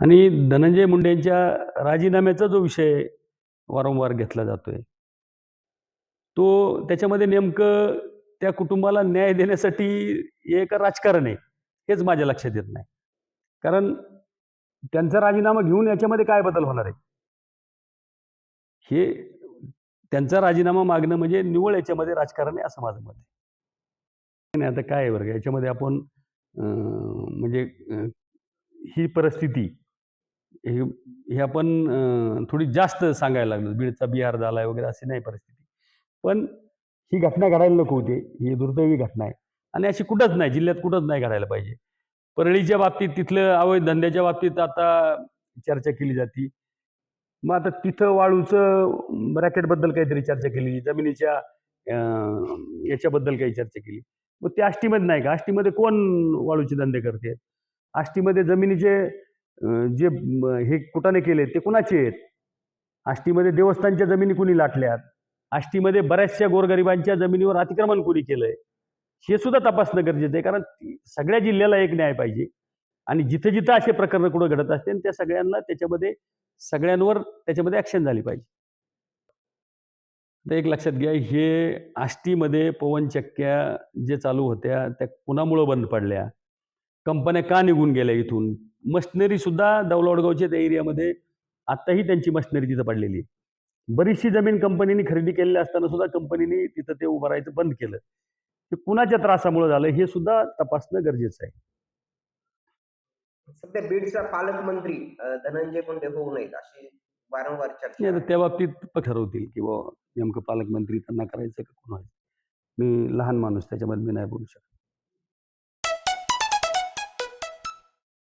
आणि धनंजय मुंडे यांच्या राजीनाम्याचा जो विषय वारंवार घेतला जातोय तो त्याच्यामध्ये नेमकं त्या कुटुंबाला न्याय देण्यासाठी हे राजकारण आहे हेच माझ्या लक्षात येत नाही. कारण त्यांचा राजीनामा घेऊन याच्यामध्ये काय बदल होणार आहे? हे त्यांचा राजीनामा मागणं म्हणजे निवळ याच्यामध्ये राजकारण आहे असं माझं मत आहे. नाही आता काय आहे बरं याच्यामध्ये आपण म्हणजे ही परिस्थिती हे हे आपण थोडी जास्त सांगायला लागलो. बीडचा बिहार झाला आहे वगैरे अशी नाही परिस्थिती. पण ही घटना घडायला नको होती. ही दुर्दैवी घटना आहे. आणि अशी कुठंच नाही जिल्ह्यात कुठंच नाही घडायला पाहिजे. परळीच्या बाबतीत तिथलं अवैध धंद्याच्या बाबतीत आता चर्चा केली जाते. मग आता तिथं वाळूचं रॅकेटबद्दल काहीतरी चर्चा केली. जमिनीच्या याच्याबद्दल काही चर्चा केली. मग ते आष्टीमध्ये नाही का? आष्टीमध्ये कोण वाळूचे धंदे करते? आष्टीमध्ये जमिनीचे जे हे कुटाने केले ते कुणाचे आहेत? आष्टीमध्ये देवस्थानच्या जमिनी कुणी लाटल्यात? आष्टीमध्ये बऱ्याचशा गोरगरिबांच्या जमिनीवर अतिक्रमण कुणी केलंय? हे सुद्धा तपासणं गरजेचं आहे कारण सगळ्या जिल्ह्याला एक न्याय पाहिजे. आणि जिथं जिथं असे प्रकरणं कुठं घडत असते त्या सगळ्यांना त्याच्यामध्ये सगळ्यांवर त्याच्यामध्ये ॲक्शन झाली पाहिजे. तर एक लक्षात घ्या हे आष्टीमध्ये पवनचक्क्या जे चालू होत्या त्या कुणामुळं बंद पडल्या? कंपन्या का निघून गेल्या इथून? मशिनरी सुद्धा दौलवडगावच्या त्या एरियामध्ये आत्ताही त्यांची मशिनरी तिथं पडलेली आहे. बरीचशी जमीन कंपनीने खरेदी केलेली असताना सुद्धा कंपनीने तिथं ते उभं राहायचं बंद केलं. ते कुणाच्या त्रासामुळे झालं हे सुद्धा तपासणं गरजेचं आहे. सध्या बीडचा पालकमंत्री धनंजय मुंडे होऊ नयेत अशी वारंवार चर्चा. त्या बाबतीत ठरवतील की बुवा नेमकं पालकमंत्री त्यांना करायचं का कोण मी लहान माणूस त्याच्यामध्ये मी नाही बोलू शकत.